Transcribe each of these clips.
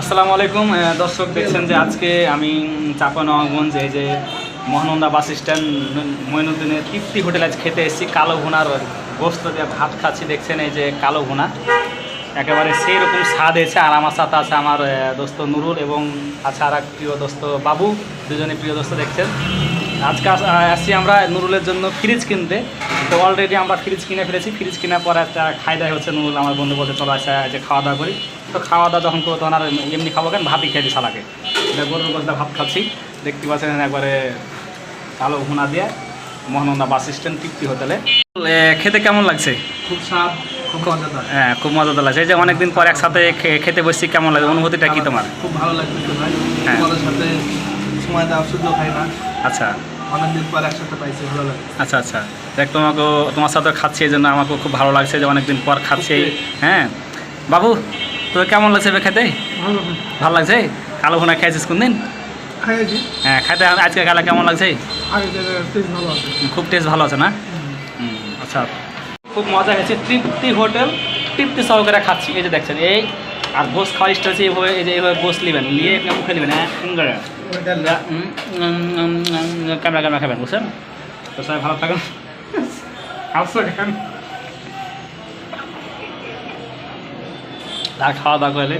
আসসালামু আলাইকুম দর্শক দেখছেন যে আজকে আমি চাপানগঞ্জ এই যে মহানন্দা বাস স্ট্যান্ড মইনুদ্দিনের তৃপ্তি হোটেল আজ খেতে এসেছি। কালো ভুনার গোস্ত দিয়ে ভাত খাচ্ছি, দেখছেন এই যে কালো ভুনা। একেবারে সেই রকম স্বাদ এসে আর আমার সাথে আছে আমার দোস্ত নুরুল এবং আছে আর এক প্রিয় দোস্ত বাবু। দুজনে প্রিয় দোস্ত দেখছেন। আজকে আস- আসছি আমরা নুরুলের জন্য ফ্রিজ কিনতে। তো অলরেডি আমরা ফ্রিজ কিনে ফেলেছি। ফ্রিজ কেনার পর একটা খাই দায় হচ্ছে নুরুল আমার বন্ধু বলতে চলো আসে যে খাওয়া দাওয়া করি। তো খাওয়া দাওয়া যখন করব তখন আর এমনি খাব কেন? ভাতই খেয়ে দিই সালাকে। এটা গরুর গোস্তা ভাত খাচ্ছি। দেখতে পাচ্ছেন একবারে কালো ভুনা দিয়ে মহানন্দা বাস স্ট্যান্ড তৃপ্তি হোটেলে। খেতে কেমন লাগছে? খুব স্বাদ হ্যাঁ খুব মজাদার লাগছে। এই যে অনেকদিন পর একসাথে খেতে বসছি কেমন লাগে অনুভূতিটা কি তোমার? খুব ভালো লাগছে ভাই। হ্যাঁ। সময় হয় না। আচ্ছা। অনেকদিন পর একসাথে পাইছি ভালো লাগে আচ্ছা আচ্ছা। দেখ তোমাকেও তোমার সাথে খাচ্ছি এই জন্য আমাকেও খুব ভালো লাগছে যে অনেকদিন পর খাচ্ছি। হ্যাঁ। বাবু তোর কেমন লাগছে এবার খেতে? ভালো লাগছে। কালো ভুনা খেয়েছিস কোন দিন খাইছি হ্যাঁ খেতে আজকে খেলা কেমন লাগছে? খুব টেস্ট ভালো আছে না? আচ্ছা। খুব মজা হয়েছে। তৃপ্তি হোটেল তৃপ্তি সহকারে খাচ্ছি। এই যে দেখছেন এই আর গোস খাওয়ার স্টাইল আছে এইভাবে এই যে এইভাবে গোস নেবেন নিয়ে মুখে নেবেন হ্যাঁ? ক্যামেরা ক্যামেরা খাবেন বুঝছেন? তো সবাই ভালো থাকেন। আর খাওয়া দাওয়া করলে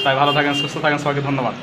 সবাই ভালো থাকেন সুস্থ থাকেন সবাইকে ধন্যবাদ।